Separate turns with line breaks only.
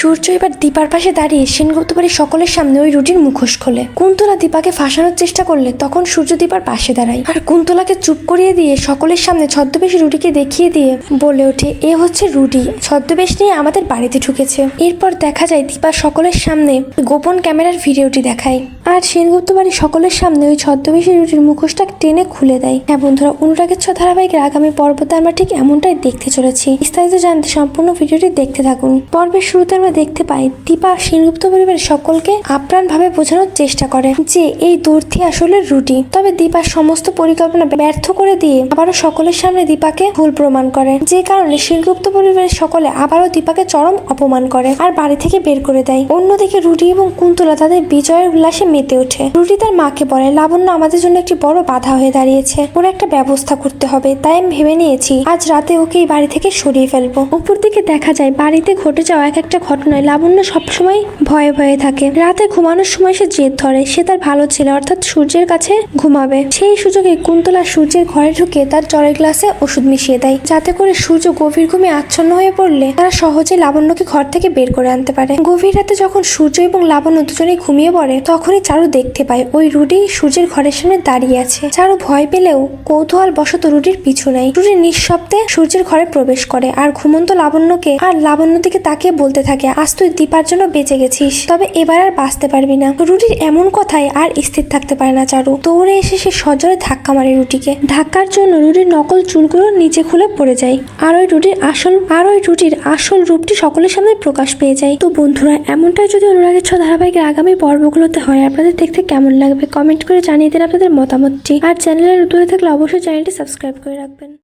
সূর্য এবার দীপার পাশে দাঁড়িয়ে সেনগুপ্ত বাড়ির সকলের সামনে ওই রুটির মুখোশ খোলে। কুন্তলা দীপাকে ফাঁসানোর চেষ্টা করলে তখন সূর্য দীপার পাশে দাঁড়ায়। আর কুন্তলাকে চুপ করিয়ে দিয়ে সকলের সামনে ছদ্মবেশী রুটিকে দেখিয়ে দিয়ে বলে ওঠে, এ হচ্ছে রুটি। ছদ্মবেশ নিয়ে আমাদের বাড়িতে ঢুকেছে। এরপর দেখা যায় দীপা সকলের সামনে গোপন ক্যামেরার ভিডিওটি দেখায়। আর সেনগুপ্ত বাড়ির সকলের সামনে ওই ছদ্মবেশী রুটির মুখোশটা টেনে খুলে দেয়। হ্যাঁ বন্ধুরা, অনুরাগের ছ ধারাবাহিকের আগামী পর্বতে আমরা ঠিক এমনটাই দেখতে চলেছি। বিস্তারিত জানতে সম্পূর্ণ ভিডিওটি দেখতে থাকুন। পর্বের শুরুতে আমরা দেখতে পাই, দীপা সেনগুপ্ত পরিবারের সকলকে আপ্রাণ ভাবে বোঝানোর চেষ্টা করে যে এই দূরথি আসলে রুটি। তবে দীপার সমস্ত পরিকল্পনা ব্যর্থ করে দিয়ে আবারও সকলের সামনে দীপাকে ভুল প্রমাণ করে। যে কারণে সেনগুপ্ত পরিবারের সকলে আবারও দীপাকে চরম অপমান করে আর বাড়ি থেকে বের করে দেয়। অন্যদিকে রুটি এবং কুন্তলা তাদের বিজয়ের উল্লাসে মেতে ওঠে। রুটি তার মাকে বলে, লাবণ্য, আমাদের জন্য একটি বড় বাধা হয়ে দাঁড়িয়েছে। ওর একটা ব্যবস্থা করতে হবে, তাই আমি ভেবে নিয়েছি, আজ রাতে ওকে এই বাড়ি থেকে সরিয়ে ফেলব। উপর দিকে দেখা যায়, বাড়িতে ঘটে যাওয়া এক একটা ঘটনায় লাবণ্য সবসময় ভয়ে ভয়ে থাকে। রাতে ঘুমানোর সময় সে জেদ ধরে, সে তার ভালো ছেলে, অর্থাৎ সূর্যের কাছে ঘুমাবে। সেই সুযোগে কুন্তলা সূর্যের ঘরে ঢুকে তার জলের গ্লাসে ওষুধ মিশিয়ে দেয়। যাতে করে সূর্য গভীর ঘুমে আচ্ছন্ন হয়ে পড়লে তারা সহজে লাবণ্যকে ঘর থেকে বের করে আনতে পারে। গভীর রাতে যখন সূর্য এবং লাবণ্য দুজনেই ঘুমিয়ে পড়ে, তখনই চারু দেখতে পায়, ওই রুডি সূর্যের ঘরের সামনে দাঁড়িয়ে আছে। চারু ভয় পেলেও কৌতূহল বশত রুডির পিছু নেয়। রুডি নিঃশব্দে সূর্যের ঘরে প্রবেশ করে, আর ঘুমন্ত লাবণ্যকে আর লাবণ্য দিকে তাকিয়ে বলতে থাকে আজ তুই দীপার জন্য বেঁচে গেছিস। তবে এবার আর বাঁচতে পারবি না। রুটির এমন কথায় আর স্থির থাকতে পারে না চারু। দৌড়ে এসে সে সজরে ধাক্কা মারে রুটিকে। ধাক্কার জন্য রুটির নকল চুলগুলো নিচে খুলে পড়ে যায়। আর ওই রুটির আসল আর ওই রুটির আসল রূপটি সকলের সামনে প্রকাশ পেয়ে যায়। তো বন্ধুরা, এমনটাই যদি অনুরাগের ছ ধারাবাহিকের আগামী পর্বগুলোতে হয়, আপনাদের দেখতে কেমন লাগবে? কমেন্ট করে জানিয়ে দিন আপনাদের মতামতটি। আর চ্যানেলের হয়ে থাকলে অবশ্যই চ্যানেলটি সাবস্ক্রাইব করে রাখবেন।